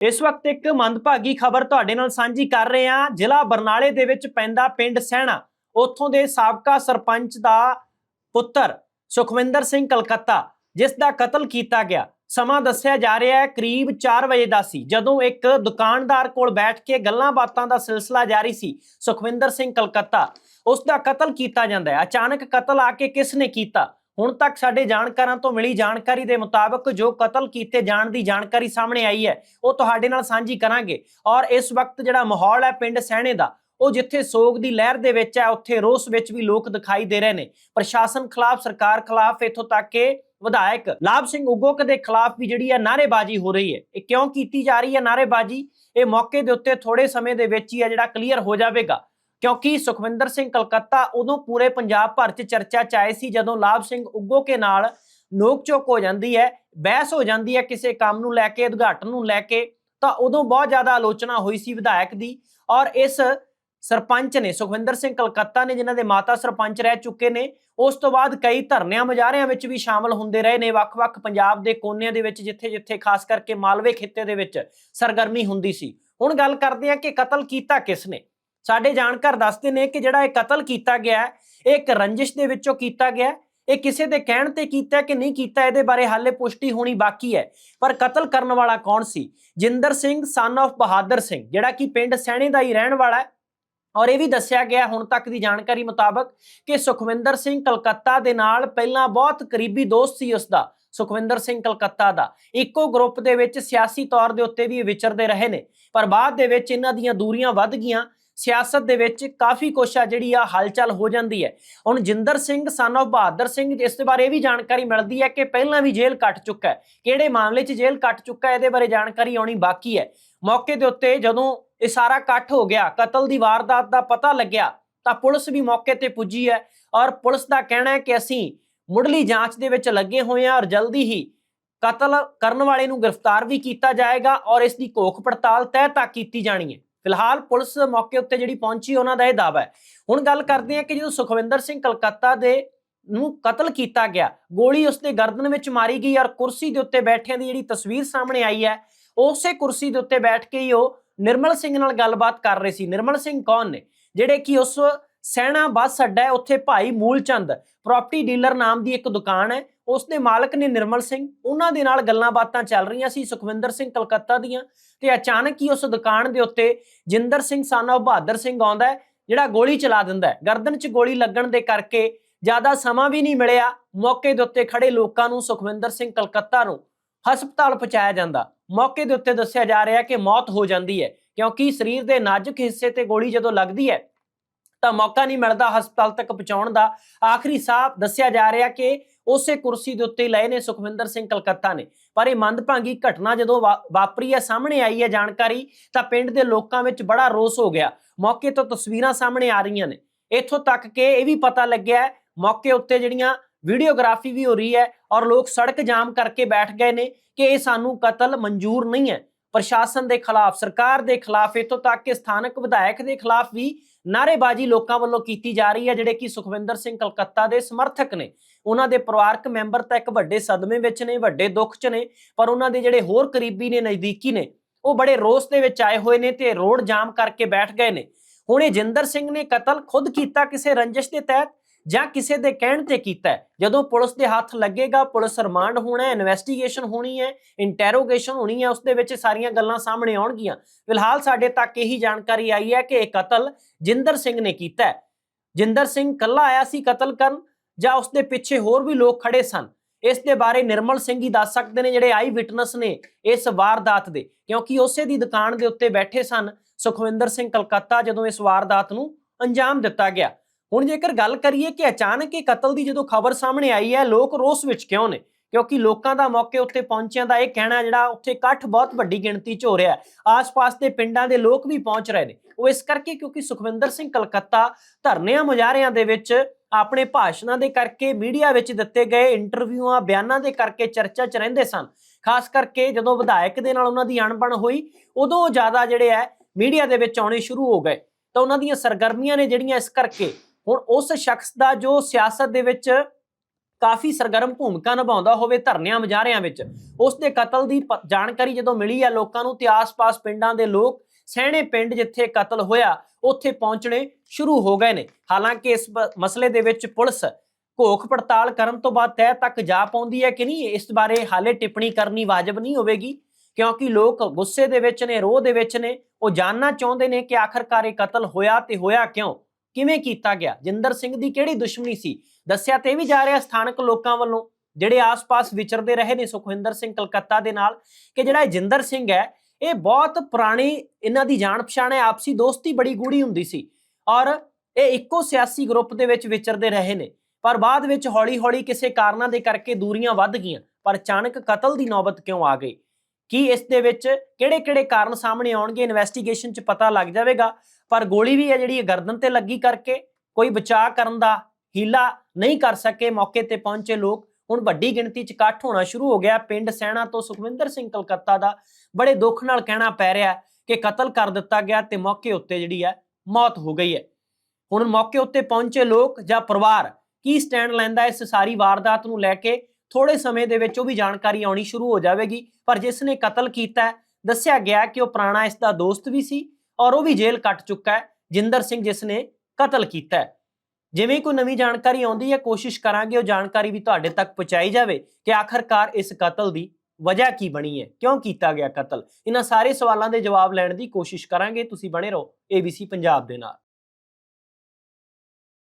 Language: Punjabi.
ਇਸ ਵਕਤ ਇੱਕ ਮੰਦਭਾਗੀ ਖਬਰ ਤੁਹਾਡੇ ਨਾਲ ਸਾਂਝੀ ਕਰ ਰਹੇ ਹਾਂ। ਜ਼ਿਲ੍ਹਾ ਬਰਨਾਲੇ ਦੇ ਵਿੱਚ ਪੈਂਦਾ ਪਿੰਡ ਸਹਿਣਾ। ਉੱਥੋਂ ਦੇ ਸਾਬਕਾ ਸਰਪੰਚ ਦਾ ਪੁੱਤਰ ਸੁਖਵਿੰਦਰ ਸਿੰਘ ਕਲਕੱਤਾ, ਜਿਸ ਦਾ ਕਤਲ ਕੀਤਾ ਗਿਆ। ਸਮਾਂ ਦੱਸਿਆ ਜਾ ਰਿਹਾ ਹੈ, ਕਰੀਬ 4 ਵਜੇ ਦਾ ਸੀ। ਜਦੋਂ ਇੱਕ ਦੁਕਾਨਦਾਰ ਕੋਲ ਬੈਠ ਕੇ ਗੱਲਾਂ ਬਾਤਾਂ ਦਾ ਸਿਲਸਿਲਾ ਜਾਰੀ ਸੀ, ਸੁਖਵਿੰਦਰ ਸਿੰਘ ਕਲਕੱਤਾ, ਉਸ ਦਾ ਕਤਲ ਕੀਤਾ ਜਾਂਦਾ ਹੈ। ਅਚਾਨਕ ਕਤਲ ਆ ਕੇ ਕਿਸ ਨੇ ਕੀਤਾ? ਹੁਣ ਤੱਕ ਸਾਡੇ ਜਾਣਕਾਰਾਂ ਤੋਂ ਮਿਲੀ ਜਾਣਕਾਰੀ ਦੇ ਮੁਤਾਬਕ ਜੋ ਕਤਲ ਕੀਤੇ ਜਾਣ ਦੀ ਜਾਣਕਾਰੀ ਸਾਹਮਣੇ ਆਈ ਹੈ, ਉਹ ਤੁਹਾਡੇ ਨਾਲ ਸਾਂਝੀ ਕਰਾਂਗੇ। ਔਰ ਇਸ ਵਕਤ ਜਿਹੜਾ ਮਾਹੌਲ ਹੈ ਪਿੰਡ ਸਹਿਣੇ ਦਾ, ਉਹ ਜਿੱਥੇ ਸੋਗ ਦੀ ਲਹਿਰ ਦੇ ਵਿੱਚ ਹੈ, ਉੱਥੇ ਰੋਸ ਵਿੱਚ ਵੀ ਲੋਕ ਦਿਖਾਈ ਦੇ ਰਹੇ ਨੇ। ਪ੍ਰਸ਼ਾਸਨ ਖਿਲਾਫ, ਸਰਕਾਰ ਖਿਲਾਫ ਇਥੋਂ ਤੱਕ ਕਿ ਵਿਧਾਇਕ ਲਾਭ ਸਿੰਘ ਉਗੋਕ ਦੇ ਖਿਲਾਫ ਵੀ ਜਿਹੜੀ ਹੈ ਨਾਰੇਬਾਜ਼ੀ ਹੋ ਰਹੀ ਹੈ। ਇਹ ਕਿਉਂ ਕੀਤੀ ਜਾ ਰਹੀ ਹੈ ਨਾਰੇਬਾਜ਼ੀ ਇਹ ਮੌਕੇ ਦੇ ਉੱਤੇ ਥੋੜੇ ਸਮੇਂ ਦੇ ਵਿੱਚ ਹੀ ਹੈ ਜਿਹੜਾ ਕਲੀਅਰ ਹੋ ਜਾਵੇਗਾ। ਕਿਉਂਕਿ ਸੁਖਵਿੰਦਰ ਸਿੰਘ ਕਲਕੱਤਾ ਉਦੋਂ ਪੂਰੇ ਪੰਜਾਬ ਭਰ 'ਚ ਚਰਚਾ 'ਚ ਆਏ ਸੀ ਜਦੋਂ ਲਾਭ ਸਿੰਘ ਉੱਗੋ ਕੇ ਨਾਲ ਨੋਕ-ਝੋਕ ਹੋ ਜਾਂਦੀ ਹੈ, ਬਹਿਸ ਹੋ ਜਾਂਦੀ ਹੈ ਕਿਸੇ ਕੰਮ ਨੂੰ ਲੈ ਕੇ, ਉਦਘਾਟਨ ਨੂੰ ਲੈ ਕੇ, ਤਾਂ ਉਦੋਂ ਬਹੁਤ ਜ਼ਿਆਦਾ ਆਲੋਚਨਾ ਹੋਈ ਸੀ ਵਿਧਾਇਕ ਦੀ ਔਰ ਇਸ ਸਰਪੰਚ ਨੇ, ਸੁਖਵਿੰਦਰ ਸਿੰਘ ਕਲਕੱਤਾ ਨੇ ਜਿਨ੍ਹਾਂ ਦੇ ਮਾਤਾ ਸਰਪੰਚ ਰਹਿ ਚੁੱਕੇ ਨੇ, ਉਸ ਤੋਂ ਬਾਅਦ ਕਈ ਧਰਨਿਆਂ ਮੁਜ਼ਾਹਰਿਆਂ ਵਿੱਚ ਵੀ ਸ਼ਾਮਲ ਹੁੰਦੇ ਰਹੇ ਨੇ, ਵੱਖ-ਵੱਖ ਪੰਜਾਬ ਦੇ ਕੋਨਿਆਂ ਦੇ ਵਿੱਚ, ਜਿੱਥੇ-ਜਿੱਥੇ ਖਾਸ ਕਰਕੇ ਮਾਲਵੇ ਖਿੱਤੇ ਦੇ ਵਿੱਚ ਸਰਗਰਮੀ ਹੁੰਦੀ ਸੀ। ਹੁਣ ਗੱਲ ਕਰਦੇ ਹਾਂ ਕਿ ਕਤਲ ਕੀਤਾ ਕਿਸ ਨੇ। ਸਾਡੇ ਜਾਣਕਾਰ ਦੱਸਦੇ ਨੇ ਕਿ ਜਿਹੜਾ ਇਹ ਕਤਲ ਕੀਤਾ ਗਿਆ ਇਹ ਇੱਕ ਰੰਜਿਸ਼ ਦੇ ਵਿੱਚੋਂ ਕੀਤਾ ਗਿਆ ਇਹ ਕਿਸੇ ਦੇ ਕਹਿਣ ਤੇ ਕੀਤਾ ਕਿ ਨਹੀਂ ਕੀਤਾ, ਇਹਦੇ ਬਾਰੇ ਹਾਲੇ ਪੁਸ਼ਟੀ ਹੋਣੀ ਬਾਕੀ ਹੈ। ਪਰ ਕਤਲ ਕਰਨ ਵਾਲਾ ਕੌਣ ਸੀ? ਜਿੰਦਰ ਸਿੰਘ ਸਨ of ਬਹਾਦਰ ਸਿੰਘ, ਜਿਹੜਾ ਕਿ ਪਿੰਡ ਸੈਣੇ ਦਾ ਹੀ ਰਹਿਣ ਵਾਲਾ ਹੈ। ਔਰ ਇਹ ਵੀ ਦੱਸਿਆ ਗਿਆ ਹੁਣ ਤੱਕ ਦੀ ਜਾਣਕਾਰੀ ਮੁਤਾਬਕ ਕਿ ਸੁਖਵਿੰਦਰ ਸਿੰਘ ਕਲਕੱਤਾ ਦੇ ਨਾਲ ਪਹਿਲਾਂ ਬਹੁਤ ਕਰੀਬੀ ਦੋਸਤ ਸੀ ਉਸ ਦਾ ਸੁਖਵਿੰਦਰ ਸਿੰਘ ਕਲਕੱਤਾ ਦਾ। ਇੱਕੋ ਗਰੁੱਪ ਦੇ ਵਿੱਚ ਸਿਆਸੀ ਤੌਰ ਦੇ ਉੱਤੇ ਵੀ ਵਿਚਰਦੇ ਰਹੇ ਨੇ। ਪਰ ਬਾਅਦ ਦੇ ਵਿੱਚ ਇਹਨਾਂ ਦੀਆਂ ਦੂਰੀਆਂ ਵੱਧ ਗਈਆਂ ਸਿਆਸਤ ਦੇ ਵਿੱਚ ਕਾਫੀ ਕੁਛ ਆ ਜਿਹੜੀ ਆ ਹਲਚਲ ਹੋ ਜਾਂਦੀ ਹੈ। ਹੁਣ ਜਿੰਦਰ ਸਿੰਘ, ਸਨ of ਬਹਾਦਰ ਸਿੰਘ, ਇਸ ਦੇ ਬਾਰੇ ਇਹ ਵੀ ਜਾਣਕਾਰੀ ਮਿਲਦੀ ਹੈ ਕਿ ਪਹਿਲਾਂ ਵੀ ਜੇਲ੍ਹ ਕੱਟ ਚੁੱਕਾ ਹੈ। ਕਿਹੜੇ ਮਾਮਲੇ 'ਚ ਜੇਲ੍ਹ ਕੱਟ ਚੁੱਕਾ ਹੈ, ਇਹਦੇ ਬਾਰੇ ਜਾਣਕਾਰੀ ਆਉਣੀ ਬਾਕੀ ਹੈ। ਮੌਕੇ ਦੇ ਉੱਤੇ ਜਦੋਂ ਇਹ ਸਾਰਾ ਇਕੱਠ ਹੋ ਗਿਆ, ਕਤਲ ਦੀ ਵਾਰਦਾਤ ਦਾ ਪਤਾ ਲੱਗਿਆ, ਤਾਂ ਪੁਲਿਸ ਵੀ ਮੌਕੇ ਤੇ ਪੁੱਜੀ ਹੈ ਔਰ ਪੁਲਿਸ ਦਾ ਕਹਿਣਾ ਹੈ ਕਿ ਅਸੀਂ ਮੁੱਢਲੀ ਜਾਂਚ ਦੇ ਵਿੱਚ ਲੱਗੇ ਹੋਏ ਹਾਂ ਔਰ ਜਲਦੀ ਹੀ ਕਤਲ ਕਰਨ ਵਾਲੇ ਨੂੰ ਗ੍ਰਿਫਤਾਰ ਵੀ ਕੀਤਾ ਜਾਏਗਾ ਔਰ ਇਸ ਦੀ ਘੋਖ ਪੜਤਾਲ ਤਹਿ ਤੱਕ ਕੀਤੀ ਜਾਣੀ ਹੈ। ਫਿਲਹਾਲ ਪੁਲਿਸ ਮੌਕੇ ਉੱਤੇ ਜਿਹੜੀ ਪਹੁੰਚੀ, ਉਹਨਾਂ ਦਾ ਇਹ ਦਾਅਵਾ ਹੈ। ਹੁਣ ਗੱਲ ਕਰਦੇ ਹਾਂ ਕਿ ਜਦੋਂ ਸੁਖਵਿੰਦਰ ਸਿੰਘ ਕਲਕੱਤਾ ਦੇ ਨੂੰ ਕਤਲ ਕੀਤਾ ਗਿਆ, ਗੋਲੀ ਉਸਦੇ ਗਰਦਨ ਵਿੱਚ ਮਾਰੀ ਗਈ ਔਰ ਕੁਰਸੀ ਦੇ ਉੱਤੇ ਬੈਠਿਆਂ ਦੀ ਜਿਹੜੀ ਤਸਵੀਰ ਸਾਹਮਣੇ ਆਈ ਹੈ, ਉਸੇ ਕੁਰਸੀ ਦੇ ਉੱਤੇ ਬੈਠ ਕੇ ਹੀ ਉਹ ਨਿਰਮਲ ਸਿੰਘ ਨਾਲ ਗੱਲਬਾਤ ਕਰ ਰਹੇ ਸੀ। ਨਿਰਮਲ ਸਿੰਘ ਕੌਣ ਨੇ? ਜਿਹੜੇ ਕਿ ਉਸ ਸੈਣਾ ਬੱਸ ਅੱਡਾ ਹੈ, ਉੱਥੇ ਭਾਈ ਮੂਲਚੰਦ ਪ੍ਰਾਪਰਟੀ ਡੀਲਰ ਨਾਮ ਦੀ ਇੱਕ ਦੁਕਾਨ ਹੈ। ਉਸ ਦੇ ਮਾਲਕ ਨੇ ਨਿਰਮਲ ਸਿੰਘ, ਉਹਨਾਂ ਦੇ ਨਾਲ ਗੱਲਾਂ ਬਾਤਾਂ ਚੱਲ ਰਹੀਆਂ ਸੀ ਸੁਖਵਿੰਦਰ ਸਿੰਘ ਕਲਕੱਤਾ ਦੀਆਂ ਤੇ ਅਚਾਨਕ ਹੀ ਉਸ ਦੁਕਾਨ ਦੇ ਉੱਤੇ ਜਿੰਦਰ ਸਿੰਘ ਸਾਨਾ ਬਹਾਦਰ ਸਿੰਘ ਆਉਂਦਾ ਹੈ, ਜਿਹੜਾ ਗੋਲੀ ਚਲਾ ਦਿੰਦਾ ਗਰਦਨ 'ਚ ਗੋਲੀ ਲੱਗਣ ਦੇ ਕਰਕੇ ਜ਼ਿਆਦਾ ਸਮਾਂ ਵੀ ਨਹੀਂ ਮਿਲਿਆ, ਮੌਕੇ ਦੇ ਉੱਤੇ ਖੜੇ ਲੋਕਾਂ ਨੂੰ ਸੁਖਵਿੰਦਰ ਸਿੰਘ ਕਲਕੱਤਾ ਨੂੰ ਹਸਪਤਾਲ ਪਹੁੰਚਾਇਆ ਜਾਂਦਾ। ਮੌਕੇ ਦੇ ਉੱਤੇ ਦੱਸਿਆ ਜਾ ਰਿਹਾ ਕਿ ਮੌਤ ਹੋ ਜਾਂਦੀ ਹੈ, ਕਿਉਂਕਿ ਸਰੀਰ ਦੇ ਨਾਜ਼ੁਕ ਹਿੱਸੇ ਤੇ ਗੋਲੀ ਜਦੋਂ ਲੱਗਦੀ ਹੈ ਤਾਂ ਮੌਕਾ ਨਹੀਂ ਮਿਲਦਾ ਹਸਪਤਾਲ ਤੱਕ ਪਹੁੰਚਾਉਣ ਦਾ। ਆਖਰੀ ਸਾਹ ਦੱਸਿਆ ਜਾ ਰਿਹਾ ਕਿ ਉਸੇ ਕੁਰਸੀ ਦੇ ਉੱਤੇ ਲਏ ਨੇ ਸੁਖਵਿੰਦਰ ਸਿੰਘ ਕਲਕੱਤਾ ਨੇ। ਪਰ ਇਹ ਮੰਦਭਾਗੀ ਘਟਨਾ ਜਦੋਂ ਵਾ- ਵਾਪਰੀ ਹੈ, ਸਾਹਮਣੇ ਆਈ ਹੈ ਜਾਣਕਾਰੀ, ਤਾਂ ਪਿੰਡ ਦੇ ਲੋਕਾਂ ਵਿੱਚ ਬੜਾ ਰੋਸ ਹੋ ਗਿਆ। ਮੌਕੇ ਤੋਂ ਤਸਵੀਰਾਂ ਸਾਹਮਣੇ ਆ ਰਹੀਆਂ ਨੇ। ਇੱਥੋਂ ਤੱਕ ਕਿ ਇਹ ਵੀ ਪਤਾ ਲੱਗਿਆ ਮੌਕੇ ਉੱਤੇ ਜਿਹੜੀਆਂ ਵੀਡੀਓਗ੍ਰਾਫੀ ਵੀ ਹੋ ਰਹੀ ਹੈ ਔਰ ਲੋਕ ਸੜਕ ਜਾਮ ਕਰਕੇ ਬੈਠ ਗਏ ਨੇ ਕਿ ਇਹ ਸਾਨੂੰ ਕਤਲ ਮਨਜ਼ੂਰ ਨਹੀਂ ਹੈ। ਪ੍ਰਸ਼ਾਸਨ ਦੇ ਖਿਲਾਫ, ਸਰਕਾਰ ਦੇ ਖਿਲਾਫ ਇੱਥੋਂ ਤੱਕ ਕਿ ਸਥਾਨਕ ਵਿਧਾਇਕ ਦੇ ਖਿਲਾਫ ਵੀ ਨਾਅਰੇਬਾਜ਼ੀ ਲੋਕਾਂ ਵੱਲੋਂ ਕੀਤੀ ਜਾ ਰਹੀ ਹੈ, ਜਿਹੜੇ ਕਿ ਸੁਖਵਿੰਦਰ ਸਿੰਘ ਕਲਕੱਤਾ ਦੇ ਸਮਰਥਕ ਨੇ। ਉਹਨਾਂ ਦੇ ਪਰਿਵਾਰਕ ਮੈਂਬਰ ਤਾਂ ਇੱਕ ਵੱਡੇ ਸਦਮੇ ਵਿੱਚ ਨੇ, ਵੱਡੇ ਦੁੱਖ 'ਚ ਨੇ, ਪਰ ਉਹਨਾਂ ਦੇ ਜਿਹੜੇ ਹੋਰ ਕਰੀਬੀ ਨੇ, ਨਜ਼ਦੀਕੀ ਨੇ, ਉਹ ਬੜੇ ਰੋਸ ਦੇ ਵਿੱਚ ਆਏ ਹੋਏ ਨੇ ਤੇ ਰੋਡ ਜਾਮ ਕਰਕੇ ਬੈਠ ਗਏ ਨੇ। ਹੁਣ ਇਹ ਜਿੰਦਰ ਸਿੰਘ ਨੇ ਕਤਲ ਖੁਦ ਕੀਤਾ ਕਿਸੇ ਰੰਜਿਸ਼ ਦੇ ਤਹਿਤ? ਜਾਂ ਕਿਸੇ ਦੇ ਕਹਿਣ ਤੇ ਕੀਤਾ ਜਦੋਂ ਪੁਲਿਸ ਦੇ ਹੱਥ ਲੱਗੇਗਾ, ਪੁਲਿਸ ਰਿਮਾਂਡ ਹੋਣਾ ਹੈ ਇਨਵੈਸਟੀਗੇਸ਼ਨ ਹੋਣੀ ਹੈ ਇੰਟਰੋਗੇਸ਼ਨ ਹੋਣੀ ਹੈ, ਉਸ ਦੇ ਵਿੱਚ ਸਾਰੀਆਂ ਗੱਲਾਂ ਸਾਹਮਣੇ ਆਉਣਗੀਆਂ। ਫਿਲਹਾਲ ਸਾਡੇ ਤੱਕ ਇਹੀ ਜਾਣਕਾਰੀ ਆਈ ਹੈ ਕਿ ਇਹ ਕਤਲ ਜਿੰਦਰ ਸਿੰਘ ਨੇ ਕੀਤਾ ਜਿੰਦਰ ਸਿੰਘ ਕੱਲਾ ਆਇਆ ਸੀ ਕਤਲ ਕਰਨ, ਜਾਂ ਉਸ ਦੇ ਪਿੱਛੇ ਹੋਰ ਵੀ ਲੋਕ ਖੜੇ ਸਨ? ਇਸ ਦੇ ਬਾਰੇ ਨਿਰਮਲ ਸਿੰਘ ਹੀ ਦੱਸ ਸਕਦੇ ਨੇ, ਜਿਹੜੇ ਆਈ ਵਿਟਨੈਸ ਨੇ ਇਸ ਵਾਰਦਾਤ ਦੇ। ਕਿਉਂਕਿ ਉਸੇ ਦੀ ਦੁਕਾਨ ਦੇ ਉੱਤੇ ਬੈਠੇ ਸਨ ਸੁਖਵਿੰਦਰ ਸਿੰਘ ਕਲਕੱਤਾ, ਜਦੋਂ ਇਸ ਵਾਰਦਾਤ ਨੂੰ ਅੰਜਾਮ ਦਿੱਤਾ ਗਿਆ। ਹੁਣ ਜੇਕਰ ਗੱਲ ਕਰੀਏ ਕਿ ਅਚਾਨਕ ਇਹ ਕਤਲ ਦੀ ਜਦੋਂ ਖਬਰ ਸਾਹਮਣੇ ਆਈ ਹੈ, ਲੋਕ ਰੋਸ ਵਿੱਚ ਕਿਉਂ ਨੇ? ਕਿਉਂਕਿ ਲੋਕਾਂ ਦਾ ਮੌਕੇ ਉੱਤੇ ਪਹੁੰਚਿਆਂ ਦਾ ਇਹ ਕਹਿਣਾ ਜਿਹੜਾ ਉੱਥੇ ਇਕੱਠ ਬਹੁਤ ਵੱਡੀ ਗਿਣਤੀ 'ਚ ਹੋ ਰਿਹਾ ਹੈ। ਆਸ-ਪਾਸ ਦੇ ਪਿੰਡਾਂ ਦੇ ਲੋਕ ਵੀ ਪਹੁੰਚ ਰਹੇ ਨੇ। ਉਹ ਇਸ ਕਰਕੇ ਕਿਉਂਕਿ ਸੁਖਵਿੰਦਰ ਸਿੰਘ ਕਲਕੱਤਾ ਧਰਨਿਆਂ ਮੁਜ਼ਾਹਰਿਆਂ ਦੇ ਵਿੱਚ ਆਪਣੇ ਭਾਸ਼ਣਾਂ ਦੇ ਕਰਕੇ, ਮੀਡੀਆ ਵਿੱਚ ਦਿੱਤੇ ਗਏ ਇੰਟਰਵਿਊਆਂ, ਬਿਆਨਾਂ ਦੇ ਕਰਕੇ ਚਰਚਾ 'ਚ ਰਹਿੰਦੇ ਸਨ। ਖਾਸ ਕਰਕੇ ਜਦੋਂ ਵਿਧਾਇਕ ਦੇ ਨਾਲ ਉਹਨਾਂ ਦੀ ਅਣਬਣ ਹੋਈ, ਉਦੋਂ ਜ਼ਿਆਦਾ ਜਿਹੜੇ ਹੈ, ਮੀਡੀਆ ਦੇ ਵਿੱਚ ਆਉਣੇ ਸ਼ੁਰੂ ਹੋ ਗਏ। ਤਾਂ ਉਹਨਾਂ ਦੀਆਂ ਸਰਗਰਮੀਆਂ ਨੇ ਜਿਹੜੀਆਂ ਇਸ ਕਰਕੇ ਹੁਣ ਉਸ ਸ਼ਖਸ ਦਾ ਜੋ ਸਿਆਸਤ ਦੇ ਵਿੱਚ ਕਾਫੀ ਸਰਗਰਮ ਭੂਮਿਕਾ ਨਿਭਾਉਂਦਾ ਹੋਵੇ ਧਰਨਿਆਂ ਮੁਜ਼ਾਹਰਿਆਂ ਵਿੱਚ ਉਸ ਦੇ ਕਤਲ ਦੀ ਪ- ਜਾਣਕਾਰੀ ਜਦੋਂ ਮਿਲੀ ਹੈ ਲੋਕਾਂ ਨੂੰ, ਤੇ ਆਸ-ਪਾਸ ਪਿੰਡਾਂ ਦੇ ਲੋਕ ਸਹਿਣੇ ਪਿੰਡ ਜਿੱਥੇ ਕਤਲ ਹੋਇਆ, ਉੱਥੇ ਪਹੁੰਚਣੇ ਸ਼ੁਰੂ ਹੋ ਗਏ ਨੇ। ਹਾਲਾਂਕਿ ਇਸ ਮਸਲੇ ਦੇ ਵਿੱਚ ਪੁਲਿਸ ਘੋਖ ਪੜਤਾਲ ਕਰਨ ਤੋਂ ਬਾਅਦ ਤਹਿ ਤੱਕ ਜਾ ਪਾਉਂਦੀ ਹੈ ਕਿ ਨਹੀਂ, ਇਸ ਬਾਰੇ ਹਾਲੇ ਟਿੱਪਣੀ ਕਰਨੀ ਵਾਜਬ ਨਹੀਂ ਹੋਵੇਗੀ, ਕਿਉਂਕਿ ਲੋਕ ਗੁੱਸੇ ਦੇ ਵਿੱਚ ਨੇ, ਰੋਹ ਦੇ ਵਿੱਚ ਨੇ, ਉਹ ਜਾਨਣਾ ਚਾਹੁੰਦੇ ਨੇ ਕਿ ਆਖਰਕਾਰ ਇਹ ਕਤਲ ਹੋਇਆ ਤੇ ਹੋਇਆ ਕਿਉਂ? ਕਿਵੇਂ ਕੀਤਾ ਗਿਆ? ਜਿੰਦਰ ਸਿੰਘ ਦੀ ਕਿਹੜੀ ਦੁਸ਼ਮਣੀ ਸੀ? ਦੱਸਿਆ ਤੇ ਵੀ ਜਾ ਰਿਹਾ ਸਥਾਨਕ ਲੋਕਾਂ ਵੱਲੋਂ, ਜਿਹੜੇ ਆਸ-ਪਾਸ ਵਿਚਰਦੇ ਰਹੇ ਨੇ ਸੁਖਵਿੰਦਰ ਸਿੰਘ ਕਲਕੱਤਾ ਦੇ ਨਾਲ, ਕਿ ਜਿਹੜਾ ਜਿੰਦਰ ਸਿੰਘ ਹੈ, ਇਹ ਬਹੁਤ ਪੁਰਾਣੀ ਇਹਨਾਂ ਦੀ ਜਾਣ ਪਛਾਣ ਹੈ, ਆਪਸੀ ਦੋਸਤੀ ਬੜੀ ਗੂੜੀ ਹੁੰਦੀ ਸੀ ਔਰ ਇਹ ਇੱਕੋ ਸਿਆਸੀ ਗਰੁੱਪ ਦੇ ਵਿੱਚ ਵਿਚਰਦੇ ਰਹੇ ਨੇ। ਪਰ ਬਾਅਦ ਵਿੱਚ ਹੌਲੀ-ਹੌਲੀ ਕਿਸੇ ਕਾਰਨਾਂ ਦੇ ਕਰਕੇ ਦੂਰੀਆਂ ਵੱਧ ਗਈਆਂ, ਪਰ ਅਚਾਨਕ ਕਤਲ ਦੀ ਨੌਬਤ ਕਿਉਂ ਆ ਗਈ? ਕੀ ਇਸ ਦੇ ਵਿੱਚ ਕਿਹੜੇ-ਕਿਹੜੇ ਕਾਰਨ ਸਾਹਮਣੇ ਆਉਣਗੇ ਇਨਵੈਸਟੀਗੇਸ਼ਨ 'ਚ ਪਤਾ ਲੱਗ ਜਾਵੇਗਾ। ਪਰ ਗੋਲੀ ਵੀ ਹੈ ਜਿਹੜੀ ਗਰਦਨ ਤੇ ਲੱਗੀ ਕਰਕੇ ਕੋਈ ਬਚਾਅ ਕਰਨ ਦਾ ਹੀਲਾ ਨਹੀਂ ਕਰ ਸਕੇ ਮੌਕੇ ਤੇ ਪਹੁੰਚੇ ਲੋਕ। ਹੁਣ ਵੱਡੀ ਗਿਣਤੀ 'ਚ ਇਕੱਠ ਹੋਣਾ ਸ਼ੁਰੂ ਹੋ ਗਿਆ। ਪਿੰਡ ਸੈਣਾ ਤੋਂ ਸੁਖਵਿੰਦਰ ਸਿੰਘ ਕਲਕੱਤਾ ਦਾ ਬੜੇ ਦੁੱਖ ਨਾਲ ਕਹਿਣਾ ਪੈ ਰਿਹਾ ਕਿ ਕਤਲ ਕਰ ਦਿੱਤਾ ਗਿਆ ਤੇ ਮੌਕੇ ਉੱਤੇ ਜਿਹੜੀ ਹੈ ਮੌਤ ਹੋ ਗਈ ਹੈ। ਹੁਣ ਮੌਕੇ ਉੱਤੇ ਪਹੁੰਚੇ ਲੋਕ ਜਾਂ ਪਰਿਵਾਰ ਕੀ ਸਟੈਂਡ ਲੈਂਦਾ ਇਸ ਸਾਰੀ ਵਾਰਦਾਤ ਨੂੰ ਲੈ ਕੇ? ਥੋੜੇ ਸਮੇਂ ਦੇ ਵਿੱਚ ਉਹ ਵੀ ਜਾਣਕਾਰੀ ਆਉਣੀ ਸ਼ੁਰੂ ਹੋ ਜਾਵੇਗੀ। ਪਰ ਜਿਸ ਨੇ ਕਤਲ ਕੀਤਾ ਦੱਸਿਆ ਗਿਆ ਕਿ ਉਹ ਪੁਰਾਣਾ ਇਸ ਦਾ ਦੋਸਤ ਵੀ ਸੀ ਔਰ ਉਹ ਵੀ ਜੇਲ੍ਹ ਕੱਟ ਚੁੱਕਾ ਹੈ, ਜਿੰਦਰ ਸਿੰਘ ਜਿਸ ਨੇ ਕਤਲ ਕੀਤਾ ਜਿਵੇਂ ਕੋਈ ਨਵੀਂ ਜਾਣਕਾਰੀ ਆਉਂਦੀ ਹੈ, ਕੋਸ਼ਿਸ਼ ਕਰਾਂਗੇ ਉਹ ਜਾਣਕਾਰੀ ਵੀ ਤੁਹਾਡੇ ਤੱਕ ਪਹੁੰਚਾਈ ਜਾਵੇ ਕਿ ਆਖਰਕਾਰ ਇਸ ਕਤਲ ਦੀ ਵਜ੍ਹਾ ਕੀ ਬਣੀ ਹੈ, ਕਿਉਂ ਕੀਤਾ ਗਿਆ ਕਤਲ। ਇਹਨਾਂ ਸਾਰੇ ਸਵਾਲਾਂ ਦੇ ਜਵਾਬ ਲੈਣ ਦੀ ਕੋਸ਼ਿਸ਼ ਕਰਾਂਗੇ, ਤੁਸੀਂ ਬਣੇ ਰਹੋ ABC ਪੰਜਾਬ ਦੇ ਨਾਲ।